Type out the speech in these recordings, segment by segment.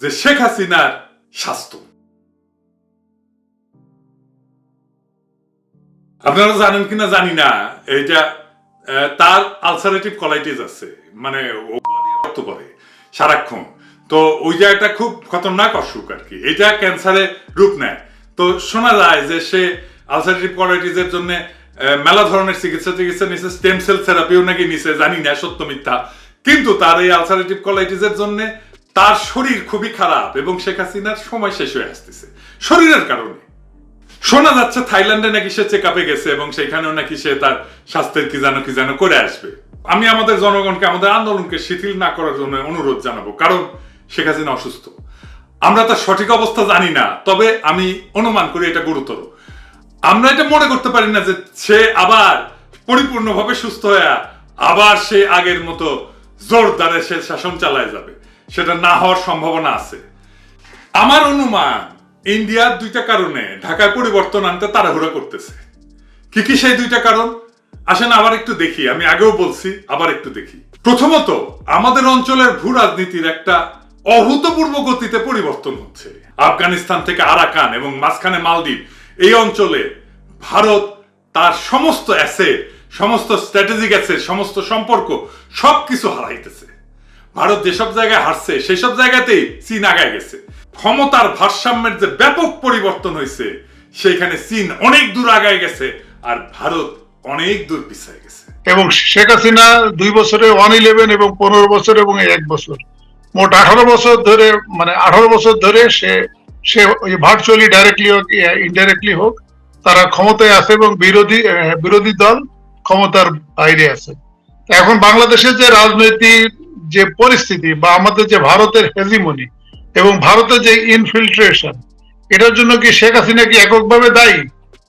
যে শেখ হাসিনার স্বাস্থ্য আপনারা জানেন কিনা জানি না এইটা তার আলসারেটিভ কলাইটিস আছে মানে রক্ত করে সারাক্ষণ। তো ওই জায়গাটা খুব খতরনাক অসুখ আর কি, এটা ক্যান্সারে রূপ নেয়। তো শোনা যায় যে সে আলসারেটিভ কলাইটিসের জন্য মেলা ধরনের চিকিৎসা চিকিৎসা নিছে স্টেম সেল থেরাপিও নাকি নিছে, জানি না, সত্য মিথ্যা। কিন্তু তার এই আলসারেটিভ কলাইটিসের জন্য তার শরীর খুবই খারাপ এবং শেখ হাসিনার সময় শেষ হয়ে আসতেছে। শরীরের কারণে। শোনা যাচ্ছে থাইল্যান্ডে নাকি সে চেক আপে গেছে এবং সেখানেও নাকি সে তার স্বাস্থ্যের কি যেন কি যেন করে আসবে। আমি আমাদের জনগণকে, আমাদের আন্দোলনকে শিথিল না করার জন্য অনুরোধ জানাব, কারণ শেখ হাসিনা অসুস্থ। আমরা তার সঠিক অবস্থা জানি না, তবে আমি অনুমান করি এটা গুরুতর। আমরা এটা মনে করতে পারি না যে সে আবার পরিপূর্ণভাবে সুস্থ হয়ে আবার সে আগের মতো জোরদারে সে শাসন চালায় যাবে। সেটা না হওয়ার সম্ভাবনা আছে। আমার অনুমান, ইন্ডিয়ার দুইটা কারণে ঢাকায় পরিবর্তন আনতে তাড়াহুড়া করতেছে। কি কি সেই দুইটা কারণ? আসেন আবার একটু দেখি, আমি আগেও বলছি, আবার একটু দেখি। প্রথমত, আমাদের অঞ্চলের ভূ রাজনীতির একটা অভূতপূর্ব গতিতে পরিবর্তন হচ্ছে। আফগানিস্তান থেকে আরাকান এবং মাঝখানে মালদ্বীপ, এই অঞ্চলে ভারত তার সমস্ত অ্যাসেট, সমস্ত স্ট্র্যাটেজিক অ্যাসেট, সমস্ত সম্পর্ক সবকিছু হারাইতেছে। ভারত যেসব জায়গায় হারছে সেই সব জায়গাতেই চীন আগায় গেছে। ক্ষমতার ভারসাম্যের যে ব্যাপক পরিবর্তন হয়েছে, সেইখানে চীন অনেক দূর আগায় গেছে আর ভারত অনেক দূর পিছিয়ে গেছে। এবং শেখ হাসিনা দুই বছরে ওয়ান ইলেভেন এবং পনেরো বছর এবং এক বছর। মোট আঠারো বছর ধরে মানে আঠারো বছর ধরে সে সে ভার্চুয়ালি ডাইরেক্টলি হোক ইনডাইরেক্টলি হোক, তারা ক্ষমতায় আছে এবং বিরোধী বিরোধী দল ক্ষমতার বাইরে আছে। এখন বাংলাদেশের যে রাজনৈতিক যে পরিস্থিতি বা আমাদের যে ভারতের হেজিমনি এবং ভারতের যে ইনফিল্ট্রেশন এটার জন্য কি শেখ হাসিনা কি এককভাবে দায়ী?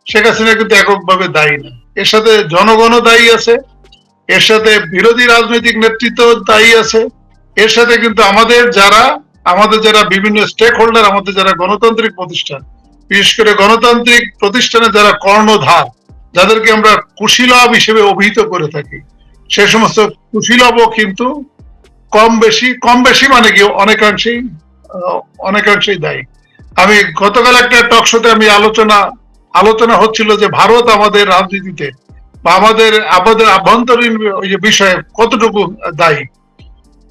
শেখ হাসিনা কিন্তু এককভাবে দায়ী না। এর সাথে জনগণও দায়ী আছে, এর সাথে বিরোধী রাজনৈতিক নেতৃত্ব দায়ী আছে, এর সাথে কিন্তু আমাদের যারা আমাদের যারা বিভিন্ন স্টেক হোল্ডার আমাদের যারা গণতান্ত্রিক প্রতিষ্ঠান, বিশেষ করে গণতান্ত্রিক প্রতিষ্ঠানে যারা কর্ণধার, যাদেরকে আমরা কুশীলভ হিসেবে অভিহিত করে থাকি, সে সমস্ত কুশীলভও কিন্তু কম বেশি কম বেশি মানে কি, অনেকাংশেই অনেকাংশেই দায়ী। আমি গতকাল একটা টক শোতে আমি আলোচনা আলোচনা হচ্ছিল যে ভারত আমাদের রাজনীতিতে বা আমাদের আমাদের আভ্যন্তরীণ ওই যে বিষয়ে কতটুকু দায়ী।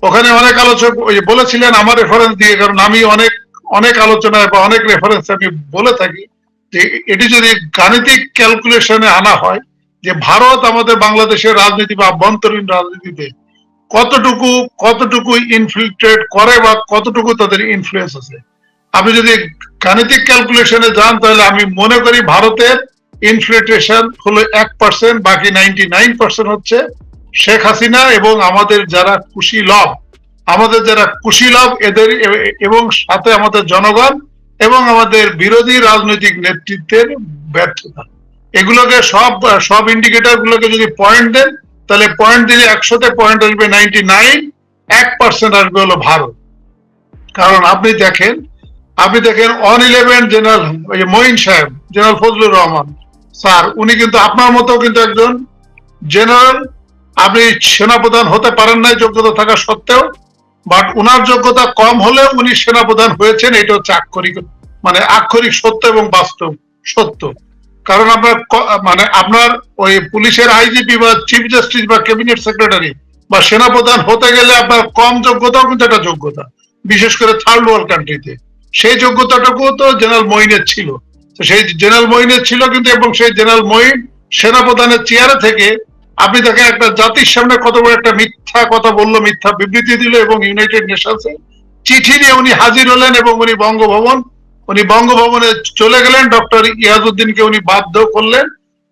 ওখানে অনেক আলোচক ওই বলেছিলেন, আমার রেফারেন্স দিয়ে, কারণ আমি অনেক অনেক আলোচনায় বা অনেক রেফারেন্স আমি বলে থাকি যে এটি যদি গাণিতিক ক্যালকুলেশনে আনা হয় যে ভারত আমাদের বাংলাদেশের রাজনীতি বা আভ্যন্তরীণ রাজনীতিতে কতটুকু কতটুকু ইনফিল্ট্রেট করে বা কতটুকু তাদের ইনফ্লুয়েন্স আছে? আপনি যদি গাণিতিক ক্যালকুলেশনে যান, তাহলে আমি মনে করি ভারতের ইনফ্লেটেশন হলো এক পার্সেন্ট বাকি নাইনটি নাইন পার্সেন্ট হচ্ছে শেখ হাসিনা এবং আমাদের যারা খুশি লভ আমাদের যারা খুশি লভ এদের এবং সাথে আমাদের জনগণ এবং আমাদের বিরোধী রাজনৈতিক নেতৃত্বের ব্যর্থতা। এগুলোকে সব সব ইন্ডিকেটর গুলোকে যদি পয়েন্ট দেন তাহলে পয়েন্ট দিলে একশোতে পয়েন্ট আসবে নাইনটি নাইন এক পার্সেন্ট আসবে হলো ভারত। কারণ আপনি দেখেন আপনি দেখেন অন ইলেভেন জেনারেল ওই যে মঈন সাহেব জেনারেল ফজলুর রহমান, স্যার, উনি কিন্তু আপনার মতো কিন্তু একজন জেনারেল আপনি সেনাপ্রধান হতে পারেন নাই যোগ্যতা থাকা সত্ত্বেও বাট উনার যোগ্যতা কম হলে উনি সেনাপ্রধান হয়েছেন, এটা হচ্ছে আক্ষরিক মানে আক্ষরিক সত্য এবং বাস্তব সত্য। কারণ আপনার মানে আপনার ওই পুলিশের আইজিপি বা চিফ জাস্টিস বা ক্যাবিনেট সেক্রেটারি বা সেনাপ্রধান হতে গেলে আপনার কম যোগ্যতাও কিন্তু একটা যোগ্যতা। বিশেষ করে থার্ড ওয়ার্ল্ড কান্ট্রিতে সেই যোগ্যতাটুকু তো জেনারেল মঈনের ছিল। সেই জেনারেল মঈনের ছিল কিন্তু এবং সেই জেনারেল মঈন সেনাপ্রধানের চেয়ারে থেকে আপনি তাকে একটা জাতির সামনে কত বড় একটা মিথ্যা কথা বলল, মিথ্যা বিবৃতি দিল এবং ইউনাইটেড নেশনসে চিঠি নিয়ে উনি হাজির হলেন এবং উনি বঙ্গভবন উনি বঙ্গভবনে চলে গেলেন, ডক্টর ইয়াজউদ্দিনকে উনি বাধ্য করলেন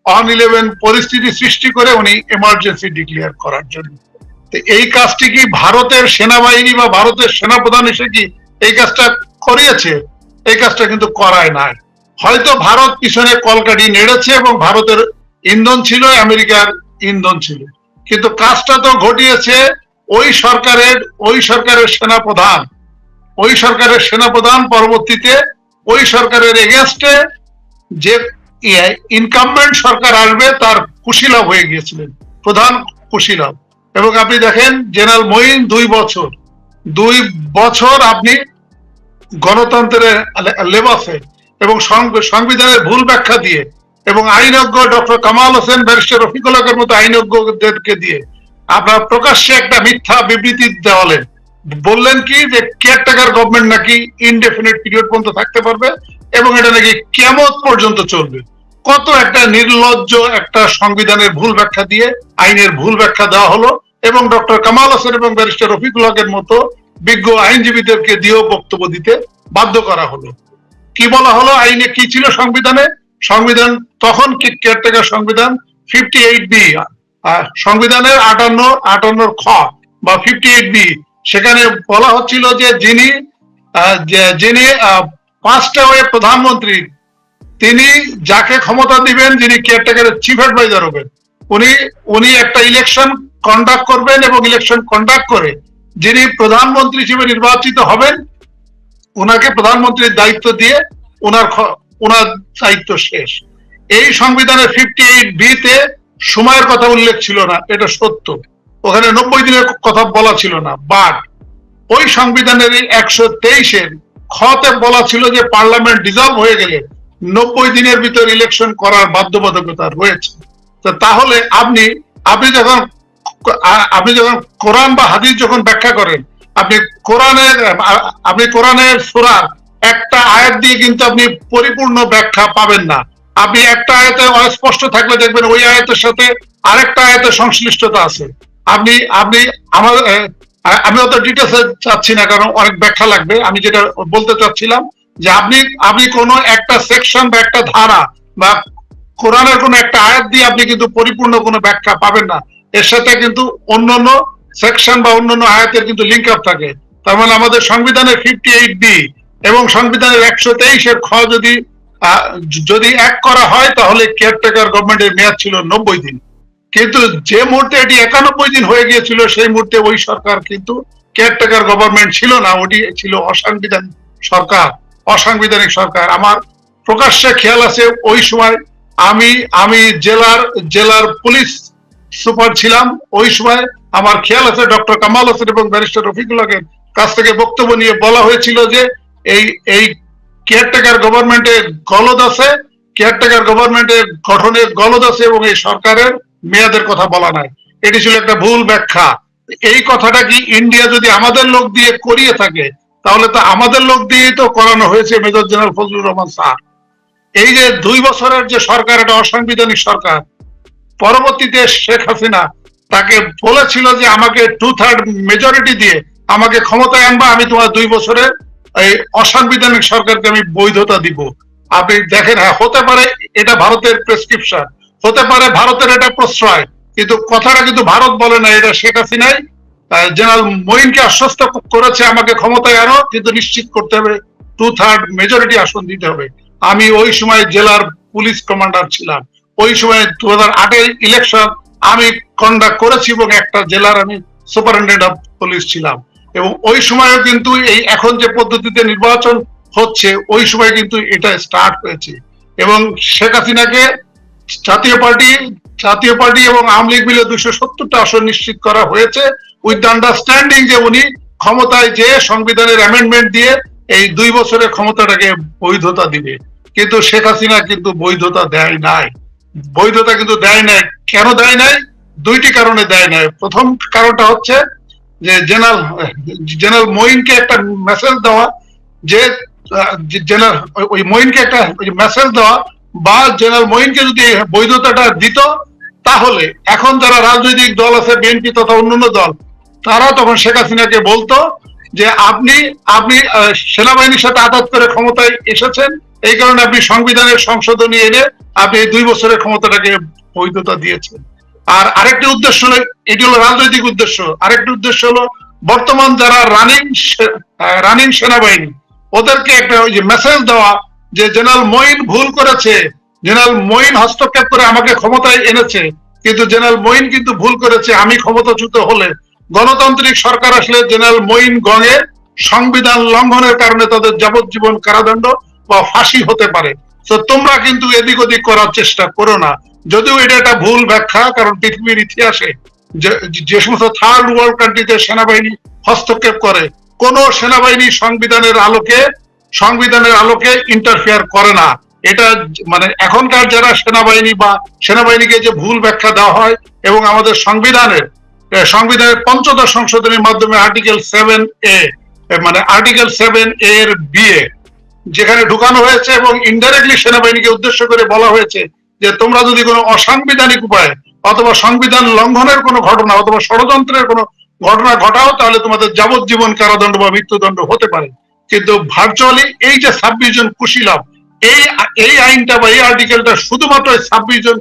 অন ইলেভেন পরিস্থিতি সৃষ্টি করে উনি এমার্জেন্সি ডিক্লেয়ার করার জন্য। এই কাজটি কি ভারতের সেনাবাহিনী বা ভারতের সেনাপ্রধান এসে কি এই কাজটা করিয়েছে? এই কাজটা কিন্তু করায় নাই। হয়তো ভারত পিছনে কলকাঠি নেড়েছে এবং ভারতের ইন্ধন ছিল, আমেরিকার ইন্ধন ছিল। কিন্তু কাজটা তো ঘটিয়েছে ওই সরকারের ওই সরকারের সেনাপ্রধান। ওই সরকারের সেনাপ্রধান পরবর্তীতে ওই সরকারের এগেনস্টে যে ইনকামমেন্ট সরকার আসবে, তার কুশীলভ হয়ে গিয়েছিলেন। প্রধান কুশীলভ এবং আপনি দেখেন, জেনারেল মঈন দুই বছর। দুই বছর আপনি গণতন্ত্রের লেবাসে এবং সংব- সংবিধানের ভুল ব্যাখ্যা দিয়ে এবং আইনজ্ঞ ডক্টর কামাল হোসেন ব্যারিস্টার রফিকুল হকের মতো আইনজ্ঞদেরকে দিয়ে আপনার প্রকাশ্যে একটা মিথ্যা বিবৃতি দেওয়ালেন। বললেন কি যে কেয়ারটেকার গভর্নমেন্ট নাকি ইনডেফিনিট পিরিয়ড পর্যন্ত থাকতে পারবে এবং এটা নাকি কেমত পর্যন্ত চলবে। কত একটা নির্লজ্জ একটা সংবিধানের ভুল ব্যাখ্যা দিয়ে, আইনের ভুল ব্যাখ্যা দেওয়া হলো এবং ডক্টর কামাল হোসেন এবং ব্যারিস্টার রফিকুল হকের মতো বিজ্ঞ আইনজীবীদেরকে দিয়েও বক্তব্য দিতে বাধ্য করা হলো। কি বলা হলো? আইনে কি ছিল সংবিধানে? সংবিধান তখন কি কেয়ারটেকার সংবিধান? ফিফটি এইট বি সংবিধানের আটান্ন, আটান্নর খ বা ফিফটি এইট বি সেখানে বলা হচ্ছিল যে যিনি যিনি পাঁচটা ওয়ে প্রধানমন্ত্রী, তিনি যাকে ক্ষমতা দিবেন, যিনি কেয়ারটেকারের চিফ অ্যাডভাইজার হবেন, উনি উনি একটা ইলেকশন কন্ডাক্ট করবেন এবং ইলেকশন কন্ডাক্ট করে যিনি প্রধানমন্ত্রী হিসেবে নির্বাচিত হবেন ওনাকে প্রধানমন্ত্রীর দায়িত্ব দিয়ে ওনার ওনার দায়িত্ব শেষ। এই সংবিধানের ফিফটি এইট বিতে সময়ের কথা উল্লেখ ছিল না, এটা সত্য। ওখানে নব্বই দিনের কথা বলা ছিল না বাট ওই সংবিধানের একশো তেইশের খতে বলা ছিল যে পার্লামেন্ট ডিজলভ হয়ে গেলে নব্বই দিনের ভিতর ইলেকশন করার বাধ্যবাধকতা রয়েছে। তাহলে আপনি আপনি যখন আপনি যখন কোরআন বা হাদিস যখন ব্যাখ্যা করেন, আপনি কোরআনের আপনি কোরআনের সুরার একটা আয়াত দিয়ে কিন্তু আপনি পরিপূর্ণ ব্যাখ্যা পাবেন না। আপনি একটা আয়াতে অস্পষ্ট থাকলে দেখবেন ওই আয়াতের সাথে আরেকটা আয়াতের সংশ্লিষ্টতা আছে। আপনি আপনি আমার আমি অত ডিটেলস চাচ্ছি না, কারণ অনেক ব্যাখ্যা লাগবে। আমি যেটা বলতে চাচ্ছিলাম যে আপনি আপনি কোনো একটা সেকশন বা একটা ধারা বা কোরআনের কোনো একটা আয়াত দিয়ে আপনি কিন্তু পরিপূর্ণ কোনো ব্যাখ্যা পাবেন না। এর সাথে কিন্তু অন্যান্য সেকশন বা অন্যান্য আয়াতের কিন্তু লিঙ্ক আপ থাকে। তার মানে আমাদের সংবিধানের ফিফটি এইট বি এবং সংবিধানের একশো তেইশের খ যদি যদি এক করা হয়, তাহলে কেয়ারটেকার গভর্নমেন্টের মেয়াদ ছিল নব্বই দিন। কিন্তু যে মুহূর্তে এটি একানব্বই দিন হয়ে গিয়েছিল, সেই মুহূর্তে ওই সরকার কিন্তু কেয়ারটেকার গভর্নমেন্ট ছিল না, ওটি ছিল অসাংবিধানিক সরকার অসাংবিধানিক সরকার। আমার প্রকাশ্যে খেয়াল আছে ওই সময় আমি আমি জেলার জেলার পুলিশ সুপার ছিলাম। ওই সময় আমার খেয়াল আছে ডক্টর কামাল হোসেন এবং ব্যারিস্টার রফিকুল কাছ থেকে বক্তব্য নিয়ে বলা হয়েছিল যে এই এই কেয়ারটেকার গভর্নমেন্টের গলদ আছে কেয়ারটেকার গভর্নমেন্টের গঠনের গলদ আছে এবং এই সরকারের মেয়াদের কথা বলা নাই। এটি ছিল একটা ভুল ব্যাখ্যা। এই কথাটা কি ইন্ডিয়া যদি আমাদের লোক দিয়ে করিয়ে থাকে, তাহলে তো আমাদের লোক দিয়েই তো করানো হয়েছে major general Fazlur Rahman sir. এই যে দুই বছরের যে সরকার, এটা অসাংবিধানিক সরকার, পরবর্তীতে শেখ হাসিনা তাকে বলেছিল যে আমাকে টু থার্ড মেজরিটি দিয়ে আমাকে ক্ষমতায় আনবা, আমি তোমার দুই বছরের এই অসাংবিধানিক সরকারকে আমি বৈধতা দিব। আপনি দেখেন হ্যাঁ হতে পারে এটা ভারতের প্রেসক্রিপশন হতে পারে ভারতের এটা প্রশ্রয়, কিন্তু কথাটা কিন্তু ভারত বলে না, এটা শেখ হাসিনাই। জেনারেল মঈনকে আশ্বস্ত করেছে আমাকে ক্ষমতায় আনো, কিন্তু নিশ্চিত করতে হবে টু থার্ড মেজরিটি আসন দিতে হবে। আমি ওই সময় জেলার পুলিশ কমান্ডার ছিলাম। ওই সময় দু হাজার আটের ইলেকশন আমি কন্ডাক্ট করেছি এবং একটা জেলার আমি সুপারিনটেন্ডেন্ট অফ পুলিশ ছিলাম। এবং ওই সময়ও কিন্তু এই এখন যে পদ্ধতিতে নির্বাচন হচ্ছে, ওই সময় কিন্তু এটা স্টার্ট হয়েছে। এবং শেখ হাসিনাকে জাতীয় পার্টি জাতীয় পার্টি এবং আওয়ামী লীগ মিলে দুশো সত্তরটা আসন নিশ্চিত করা হয়েছে। উইথ আন্ডারস্ট্যান্ডিং যে উনি ক্ষমতায় যে সংবিধানের অ্যামেন্ডমেন্ট দিয়ে এই দুই বছরের ক্ষমতাটাকে বৈধতা দিবে। কিন্তু শেখ হাসিনা কিন্তু বৈধতা দেয় নাই। বৈধতা কিন্তু দেয় নাই। কেন দেয় নাই? দুইটি কারণে দেয় নাই। প্রথম কারণটা হচ্ছে যে জেনারেল জেনারেল মঈনকে একটা মেসেজ দেওয়া যে জেনারেল, ওই মঈনকে একটা মেসেজ দেওয়া বা জেনারেল মঈনকে যদি বৈধতাটা দিত, তাহলে এখন যারা রাজনৈতিক দল আছে, বিএনপি তথা অন্যান্য দল, তারা তখন শেখ হাসিনাকে বলতো যে আপনি আপনি সেনাবাহিনীর সাথে আঘাত করে ক্ষমতায় এসেছেন, এই কারণে আপনি সংবিধানের সংশোধনী এনে আপনি দুই বছরের ক্ষমতাটাকে বৈধতা দিয়েছেন। আর আরেকটি উদ্দেশ্য হলো, এটি হলো রাজনৈতিক উদ্দেশ্য। আরেকটি উদ্দেশ্য হলো, বর্তমান যারা রানিং রানিং সেনাবাহিনী, ওদেরকে একটা ওই যে মেসেজ দেওয়া যে জেনারেল মঈন ভুল করেছে, জেনারেল মঈন হস্তক্ষেপ করে আমাকে ক্ষমতায় এনেছে, কিন্তু জেনারেল মঈন কিন্তু ভুল করেছে, আমি ক্ষমতাচ্যুত হলে। গণতান্ত্রিক সরকার আসলে জেনারেল মঈন গঙের সংবিধান লঙ্ঘনের কারণে তাদের যাবজ্জীবন কারাদণ্ড বা ফাঁসি হতে পারে। তো তোমরা কিন্তু এদিক ওদিক করার চেষ্টা করো না। যদিও এটা একটা ভুল ব্যাখ্যা, কারণ পৃথিবীর ইতিহাসে যে যে সমস্ত থার্ড ওয়ার্ল্ড কান্ট্রিতে সেনাবাহিনী হস্তক্ষেপ করে, কোন সেনাবাহিনী সংবিধানের আলোকে সংবিধানের আলোকে ইন্টারফেয়ার করে না। এটা মানে এখনকার যারা সেনাবাহিনী বা সেনাবাহিনীকে যে ভুল ব্যাখ্যা দেওয়া হয় এবং আমাদের সংবিধানের সংবিধানের পঞ্চদশ সংশোধনের মাধ্যমে আর্টিকেল সেভেন এ মানে আর্টিকেল সেভেন এর বিয়ে যেখানে ঢুকানো হয়েছে এবং ইনডাইরেক্টলি সেনাবাহিনীকে উদ্দেশ্য করে বলা হয়েছে যে তোমরা যদি কোনো অসাংবিধানিক উপায় অথবা সংবিধান লঙ্ঘনের কোনো ঘটনা অথবা ষড়যন্ত্রের কোনো ঘটনা ঘটাও, তাহলে তোমাদের যাবজ্জীবন কারাদণ্ড বা মৃত্যুদণ্ড হতে পারে। কিন্তু ভার্চুয়ালি এই যে ছাব্বিশ জন কুশীলভ এই এই আইনটা বা এই আর্টিকেলটা শুধুমাত্র ছাব্বিশ জন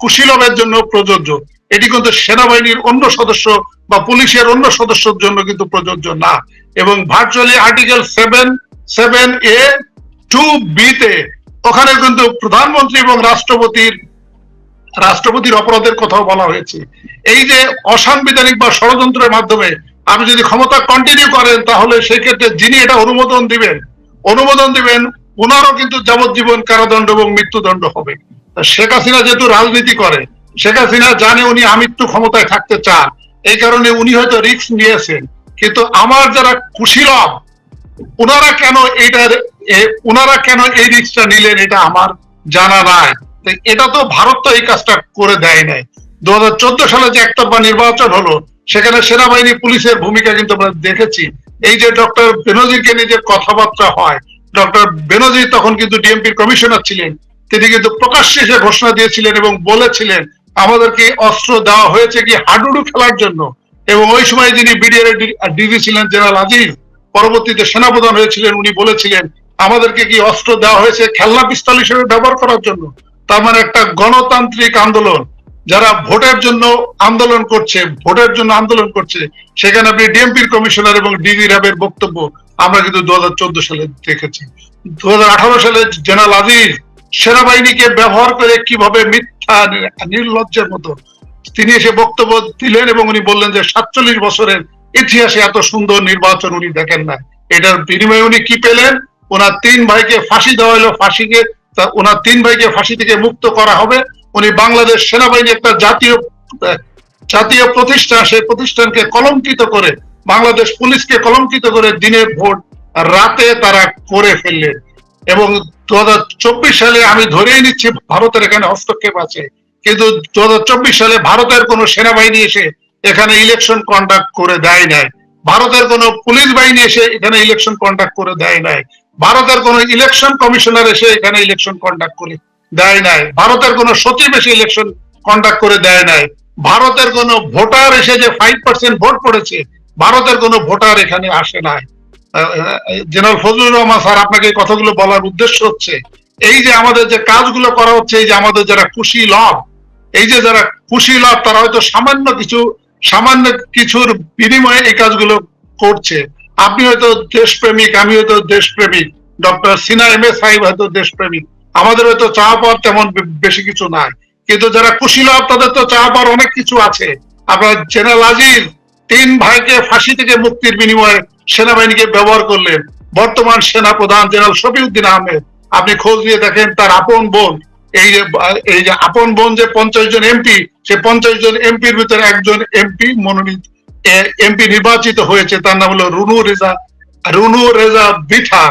কুশীলভের জন্য প্রযোজ্য। এটি কিন্তু সেনাবাহিনীর অন্য সদস্য বা পুলিশের অন্য সদস্যের জন্য কিন্তু প্রযোজ্য না। এবং virtually article seven seven A two বিতে ওখানে কিন্তু প্রধানমন্ত্রী এবং রাষ্ট্রপতির রাষ্ট্রপতির অপরাধের কথাও বলা হয়েছে। এই যে অসাংবিধানিক বা ষড়যন্ত্রের মাধ্যমে আপনি যদি ক্ষমতা কন্টিনিউ করেন, তাহলে সেই ক্ষেত্রে যিনি এটা অনুমোদন দিবেন অনুমোদন দিবেন ওনারও কিন্তু যাবজ্জীবন কারাদণ্ড এবং মৃত্যুদণ্ড হবে। শেখ হাসিনা যেহেতু রাজনীতি করে, শেখ হাসিনা জানে উনি আমৃত্যু ক্ষমতায় থাকতে চান। এই কারণে উনি হয়তো রিস্ক নিয়েছেন। কিন্তু আমার যারা কুশীলভ ওনারা কেন এটার ওনারা কেন এই রিস্কটা নিলেন এটা আমার জানা নাই। এটা তো ভারত তো এই কাজটা করে দেয় নাই। দু হাজার চোদ্দ সালে যে একতরফা নির্বাচন হলো সেখানে সেনাবাহিনী, পুলিশের ভূমিকা কিন্তু আমরা দেখেছি। এই যে ডক্টর বেনজিরকে নিয়ে যে কথাবার্তা হয়, ডক্টর বেনজির তখন কিন্তু ডিএমপির কমিশনার ছিলেন। তিনি কিন্তু প্রকাশ্যে সে ঘোষণা দিয়েছিলেন এবং বলেছিলেন, আমাদেরকে অস্ত্র দেওয়া হয়েছে কি হাডুডু খেলার জন্য? এবং ওই সময় যিনি বিডিআর ডিজি ছিলেন জেনারেল আজিজ পরবর্তীতে সেনাপ্রধান হয়েছিলেন, উনি বলেছিলেন, আমাদেরকে কি অস্ত্র দেওয়া হয়েছে খেলনা পিস্তল হিসেবে ব্যবহার করার জন্য? তার মানে একটা গণতান্ত্রিক আন্দোলন। যারা ভোটের জন্য আন্দোলন করছে, ভোটের জন্য আন্দোলন করছে, সেখানে আপনি ডিএমপির কমিশনার এবং ডিজি র্যাবের বক্তব্য আমরা কিন্তু দু হাজার চোদ্দ সালে দেখেছি। দু সালে জেনারেল আজিজ সেনাবাহিনীকে ব্যবহার করে কীভাবে মিথ্যা, নির্লজ্জের মতো তিনি এসে বক্তব্য দিলেন এবং উনি বললেন যে সাতচল্লিশ বছরের ইতিহাসে এত সুন্দর নির্বাচন উনি দেখেন না। এটার বিনিময়ে উনি কি পেলেন? ওনার তিন ভাইকে ফাঁসি দেওয়া হলো, ফাঁসিকে ওনার তিন ভাইকে ফাঁসি থেকে মুক্ত করা হবে। উনি বাংলাদেশ সেনাবাহিনী একটা জাতীয় জাতীয় প্রতিষ্ঠান সেই প্রতিষ্ঠানকে কলঙ্কিত করে, বাংলাদেশ পুলিশকে কলঙ্কিত করে দিনের ভোট রাতে তারা করে ফেললেন। এবং দু সালে আমি ধরেই নিচ্ছি, ভারতের এখানে হস্তক্ষেপ আছে। কিন্তু দু হাজার চব্বিশ সালে ভারতের কোন সেনাবাহিনী এসে এখানে ইলেকশন কন্ডাক্ট করে দেয় নাই। ভারতের কোন পুলিশ বাহিনী এসে এখানে ইলেকশন কন্ডাক্ট করে দেয় নাই। ভারতের কোন ইলেকশন কমিশনার এসে এখানে ইলেকশন কন্ডাক্ট করে দেয় নাই। ভারতের কোন সচিব এসে ইলেকশন কন্ডাক্ট করে দেয় নাই। ভারতের কোন ভোটার এসে যে ফাইভ পার্সেন্ট ভোট পড়েছে, ভারতের কোন ভোটার এখানে আসে নাই। জেনারেল ফজলুর রহমান স্যার, আপনাকে কথাগুলো বলার উদ্দেশ্য হচ্ছে, এই যে আমাদের যে কাজগুলো করা হচ্ছে, এই যে আমাদের যারা খুশি লাভ, এই যে যারা খুশি লাভ, তারা হয়তো সামান্য কিছু, সামান্য কিছুর বিনিময়ে এই কাজগুলো করছে। আপনি হয়তো দেশপ্রেমিক, আমি হয়তো দেশপ্রেমিক, ডক্টর সিনা এম এ সাহেব হয়তো দেশপ্রেমিক। আমাদের হয়তো চা পাওয়ার তেমন বেশি কিছু নাই। কিন্তু যারা খুশি লাভ, তাদের তো চা পাওয়ার অনেক কিছু আছে। আপনার জেনারেল আজিজ, তিন ভাইকে ফাঁসি থেকে মুক্তির বিনিময়ে সেনাবাহিনীকে ব্যবহার করলেন। বর্তমান সেনা প্রধান জেনারেল শফিউদ্দিন আহমেদ। আপনি খোঁজ নিয়ে দেখেন, তার আপন বোন, এই যে এই যে আপন বোন যে পঞ্চাশ জন এমপি, সে পঞ্চাশ জন এমপির ভিতরে একজন এমপি মনোনীত এমপি নির্বাচিত হয়েছে। তার নাম হলো রুনু রেজা রুনু রেজা বিঠা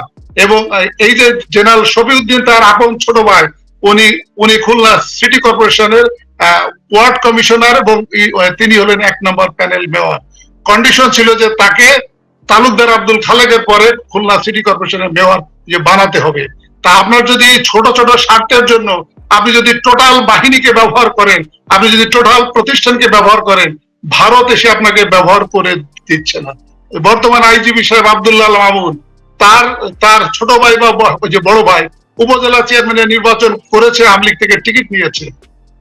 এবং এই যে জেনারেল শফিউদ্দিন তার আপন ছোট ভাই, উনি উনি খুলনা সিটি কর্পোরেশনের ওয়ার্ড কমিশনার এবং তিনি হলেন এক নম্বর প্যানেল মেয়র। কন্ডিশন ছিল যে তাকে তালুকদার আব্দুল খালেকের পরে খুলনা সিটি কর্পোরেশনের মেয়র যে বানাতে হবে। তা আপনার যদি ছোট ছোট স্বার্থের জন্য আপনি যদি টোটাল বাহিনীকে ব্যবহার করেন, আপনি যদি টোটাল প্রতিষ্ঠানকে ব্যবহার করেন, ভারত এসে আপনাকে ব্যবহার করে দিচ্ছে না। বর্তমান আইজিবি সাহেব আব্দুল্লাহ মামুন তার তার ছোট ভাই বা যে বড় ভাই উপজেলা চেয়ারম্যানের নির্বাচন করেছে আমলিগ থেকে টিকিট নিয়েছে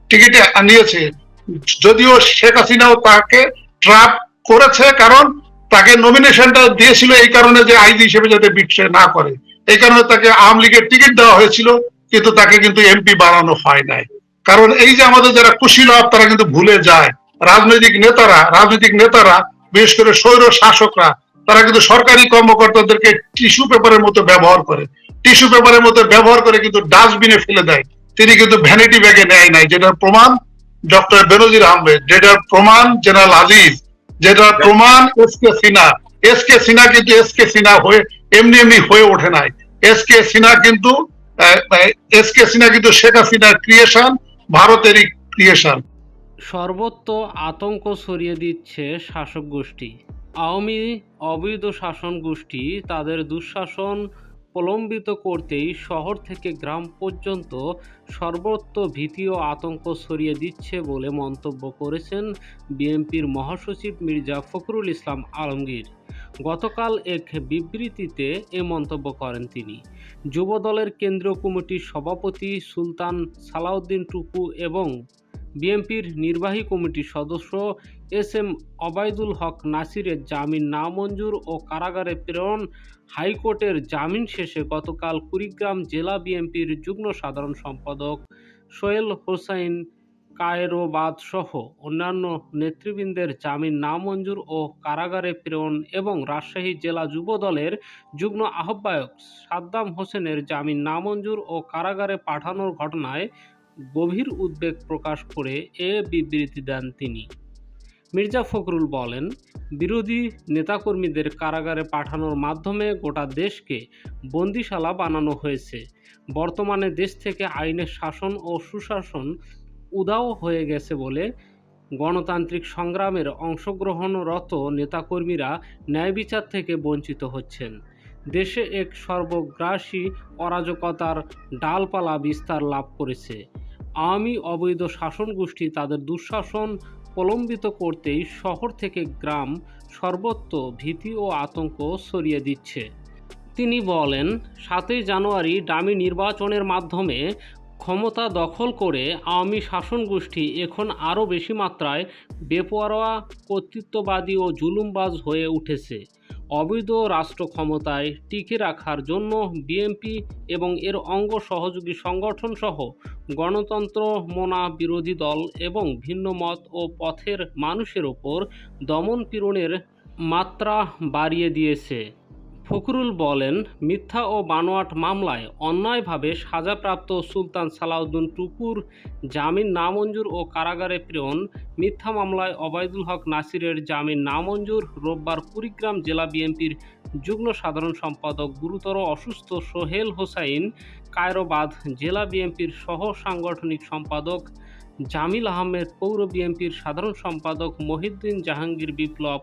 টিকিটে নিয়েছে। যদিও শেখ হাসিনাও তাকে ট্রাপ করেছে, কারণ তাকে নমিনেশনটা দিয়েছিল এই কারণে যে আইজি হিসেবে যাতে বিট্রে না করে। এই কারণে তাকে আওয়ামী লীগের টিকিট দেওয়া হয়েছিল, কিন্তু তাকে কিন্তু এমপি বানানো হয় নাই। কারণ এই যে আমাদের যারা কুশীলভ তারা কিন্তু ভুলে যায়। রাজনৈতিক নেতারা রাজনৈতিক নেতারা, বিশেষ করে স্বৈর শাসকরা তারা কিন্তু সরকারি কর্মকর্তাদেরকে টিস্যু পেপারের মতো ব্যবহার করে। টিস্যু পেপারের মতো ব্যবহার করে কিন্তু ডাস্টবিনে ফেলে দেয়। তিনি কিন্তু ভ্যানিটি ব্যাগে নেয় নাই, যেটার প্রমাণ ডক্টর বেনজির আহমেদ, যেটার প্রমাণ জেনারেল আজিজ, যেটার প্রমাণ S K Sinha. S K Sinha কিন্তু এস কে সিনহা হয়ে এমনি এমনি হয়ে ওঠে নাই। এস কে সিনহা কিন্তু এস কে সিনহা কিন্তু শেখ হাসিনার ক্রিয়েশন ভারতেরই ক্রিয়েশন সর্বত্র আতঙ্ক ছড়িয়ে দিচ্ছে শাসক গোষ্ঠী। আওয়ামী অবৈধ শাসন গোষ্ঠী তাদের দুঃশাসন প্রলম্বিত করতেই শহর থেকে গ্রাম পর্যন্ত সর্বত্র ভীতি ও আতঙ্ক ছড়িয়ে দিচ্ছে বলে মন্তব্য করেছেন বিএনপির মহাসচিব মির্জা ফখরুল ইসলাম আলমগীর। গতকাল এক বিবৃতিতে এ মন্তব্য করেন তিনি। যুবদলের কেন্দ্রীয় কমিটির সভাপতি সুলতান সালাউদ্দিন টুকু এবং বিএনপির নির্বাহী কমিটির সদস্য এস এম অবায়দুল হক নাসিরের জামিন নামঞ্জুর ও কারাগারে প্রেরণ হাইকোর্টের জামিন শেষে গতকাল কুড়িগ্রাম জেলা বিএনপির যুগ্ম সাধারণ সম্পাদক সোহেল হোসাইন কায়রোবাদ সহ অন্যান্য নেতৃবৃন্দের জামিন নামঞ্জুর ও কারাগারে প্রেরণ এবং রাজশাহী জেলা যুব দলের যুগ্ম আহ্বায়ক সাদ্দাম হোসেনের জামিন নামঞ্জুর ও কারাগারে পাঠানোর ঘটনায় গভীর উদ্বেগ প্রকাশ করে এ বিবৃতি দেন তিনি। মির্জা ফখরুল বলেন, বিরোধী নেতাকর্মীদের কারাগারে পাঠানোর মাধ্যমে গোটা দেশকে বন্দিশালা বানানো হয়েছে। বর্তমানে দেশ থেকে আইনের শাসন ও সুশাসন উদাও হয়ে গেছে বলে গণতান্ত্রিক সংগ্রামের অংশগ্রহণরত নেতাকর্মীরা ন্যায় বিচার থেকে বঞ্চিত হচ্ছেন। দেশে এক সর্বগ্রাসী অরাজকতার ডালপালা বিস্তার লাভ করেছে। আওয়ামী অবৈধ শাসন গোষ্ঠী তাদের দুঃশাসন প্রলম্বিত করতেই শহর থেকে গ্রাম সর্বত্র ভীতি ও আতঙ্ক ছড়িয়ে দিচ্ছে। তিনি বলেন, সাতই জানুয়ারি ডামি নির্বাচনের মাধ্যমে ক্ষমতা দখল করে আওয়ামী শাসন গোষ্ঠী এখন আরও বেশি মাত্রায় বেপরোয়া কর্তৃত্ববাদী ও জুলুমবাজ হয়ে উঠেছে। অবৈধ রাষ্ট্র ক্ষমতায় টিকে রাখার জন্য বিএনপি এবং এর অঙ্গ সহযোগী সংগঠনসহ গণতন্ত্র মোনা বিরোধী দল এবং ভিন্ন মত ও পথের মানুষের ওপর দমন পীড়নের মাত্রা বাড়িয়ে দিয়েছে। ফখরুল বলেন, মিথ্যা ও বানোয়াট মামলায় অন্যায়ভাবে সাজাপ্রাপ্ত সুলতান সালাউদ্দিন টুকুর জামিন নামঞ্জুর ও কারাগারে প্রেরণ, মিথ্যা মামলায় অবায়দুল হক নাসিরের জামিন নামঞ্জুর, রোববার কুড়িগ্রাম জেলা বিএনপির যুগ্ম সাধারণ সম্পাদক গুরুতর অসুস্থ সোহেল হোসাইন, কায়রোবাদ জেলা বিএনপির সহ সাংগঠনিক সম্পাদক জামিল আহমেদ, পৌর বিএনপির সাধারণ সম্পাদক মহিউদ্দিন জাহাঙ্গীর বিপ্লব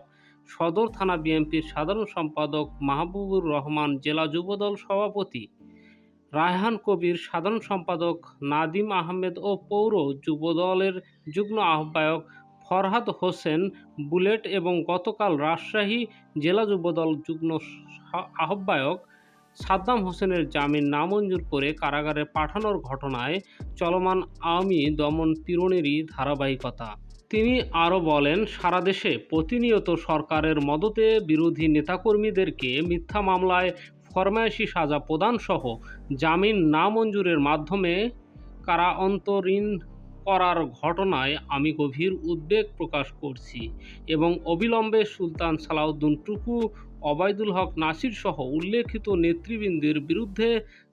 সদর থানা বিএনপির সাধারণ সম্পাদক মাহবুবুর রহমান, জেলা যুবদল সভাপতি রায়হান কবির, সাধারণ সম্পাদক নাদিম আহমেদ ও পৌর যুবদলের যুগ্ম আহ্বায়ক ফরহাদ হোসেন, বুলেট এবং গতকাল রাজশাহী জেলা যুবদল যুগ্ম আহ্বায়ক সাদ্দাম হোসেনের জামিন নামঞ্জুর করে কারাগারে পাঠানোর ঘটনায় চলমান আওয়ামী দমন পীড়নেরই ধারাবাহিকতা। তিনি আরও বলেন, সারা দেশে প্রতিনিয়ত সরকারের মদতে বিরোধী নেতাকর্মীদেরকে মিথ্যা মামলায় ফরমায়েশি সাজা প্রদান সহ জামিন নামঞ্জুরের মাধ্যমে কারা অন্তরীণ করার ঘটনায় আমি গভীর উদ্বেগ প্রকাশ করছি এবং অবিলম্বে সুলতান সালাউদ্দিন টুকু অবায়দুল হক নাসির সহ উল্লেখিত নেতৃবৃন্দের বিরুদ্ধে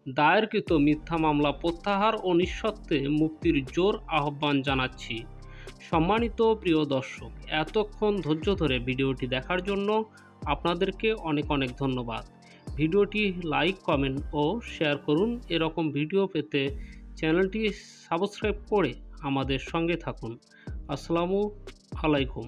দায়েরকৃত মিথ্যা মামলা প্রত্যাহার ও নিঃসত্ত্বে মুক্তির জোর আহ্বান জানাচ্ছি। সম্মানিত প্রিয় দর্শক, এতক্ষণ ধৈর্য ধরে ভিডিওটি দেখার জন্য আপনাদেরকে অনেক অনেক ধন্যবাদ। ভিডিওটি লাইক, কমেন্ট ও শেয়ার করুন। এরকম ভিডিও পেতে চ্যানেলটি সাবস্ক্রাইব করে আমাদের সঙ্গে থাকুন। আসসালামু আলাইকুম।